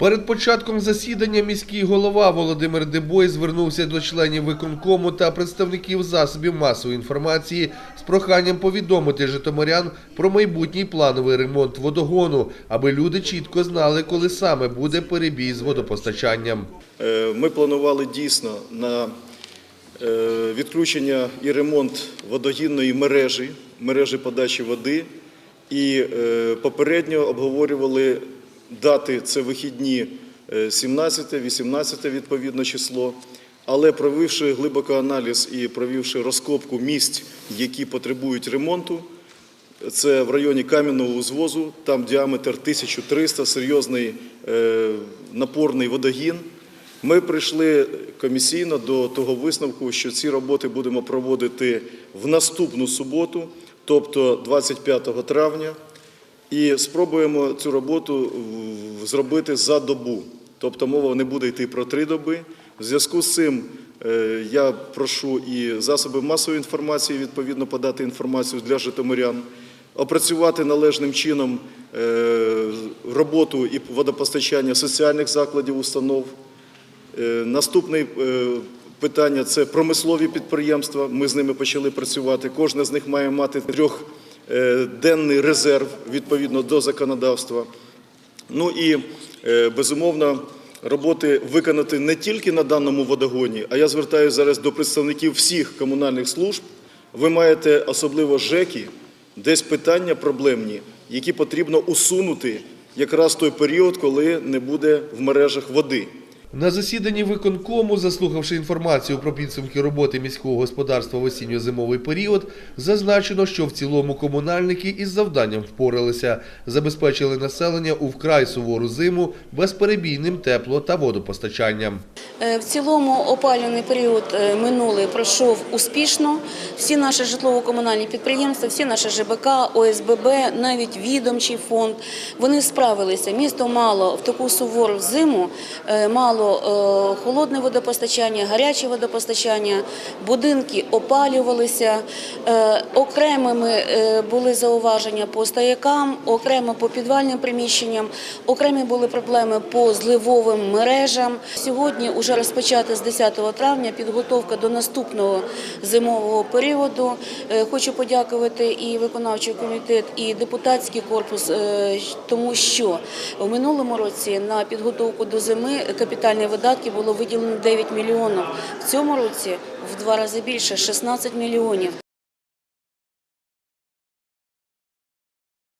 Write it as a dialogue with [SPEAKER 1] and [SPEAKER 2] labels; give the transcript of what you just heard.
[SPEAKER 1] Перед початком засідання міський голова Володимир Дебой звернувся до членів виконкому та представників засобів масової інформації з проханням повідомити житомирян про майбутній плановий ремонт водогону, аби люди чітко знали, коли саме буде перебій з водопостачанням.
[SPEAKER 2] Е, Ми планували дійсно на е, відключення і ремонт водогінної мережі, мережі подачі води. І е, попередньо обговорювали дати це вихідні е, 17, 18 відповідно число. Але провівши глибокий аналіз і провівши розкопку місць, які потребують ремонту, це в районі кам'яного узвозу, там діаметр 1300, серйозний е, напорний водогін. Ми прийшли комісійно до того висновку, що ці роботи будемо проводити в наступну суботу, тобто 25 травня, і спробуємо цю роботу зробити за добу. Тобто мова не буде йти про три доби. В зв'язку з цим е, я прошу і засоби масової інформації відповідно подати інформацію для житомирян, опрацювати належним чином е, роботу і водопостачання соціальних закладів установ. Е, Наступне питання це промислові підприємства. Ми з ними почали працювати. Кожне з них має мати трьохденний резерв відповідно до законодавства. Ну і е, безумовно роботи виконати не тільки на даному водогоні, а я звертаюся зараз до представників всіх комунальних служб. Ви маєте особливо ЖЕКи, десь питання проблемні, які потрібно усунути якраз той період, коли не буде в мережах води.
[SPEAKER 1] На засіданні виконкому, заслухавши інформацію про підсумки роботи міського господарства в осінньо-зимовий період, зазначено, що в цілому комунальники із завданням впоралися, забезпечили населення у вкрай сувору зиму безперебійним тепло та водопостачанням.
[SPEAKER 3] Е, В цілому опалювальний період е, минулий пройшов успішно. Всі наші житлово-комунальні підприємства, всі наші ЖБК, ОСББ, навіть відомчий фонд, вони справилися. Місто мало в таку сувору зиму, е, мало е, холодне водопостачання, гаряче водопостачання, будинки опалювалися. Е, Окремими е, були зауваження по стоякам, окремо по підвальним приміщенням, окремі були проблеми по зливовим мережам. Сьогодні вже розпочати з 10 травня підготовка до наступного зимового періоду. Хочу подякувати і виконавчий комітет, і депутатський корпус, тому що в минулому році на підготовку до зими капітальні видатки було виділено 9 мільйонів. В цьому році в два рази більше 16 мільйонів.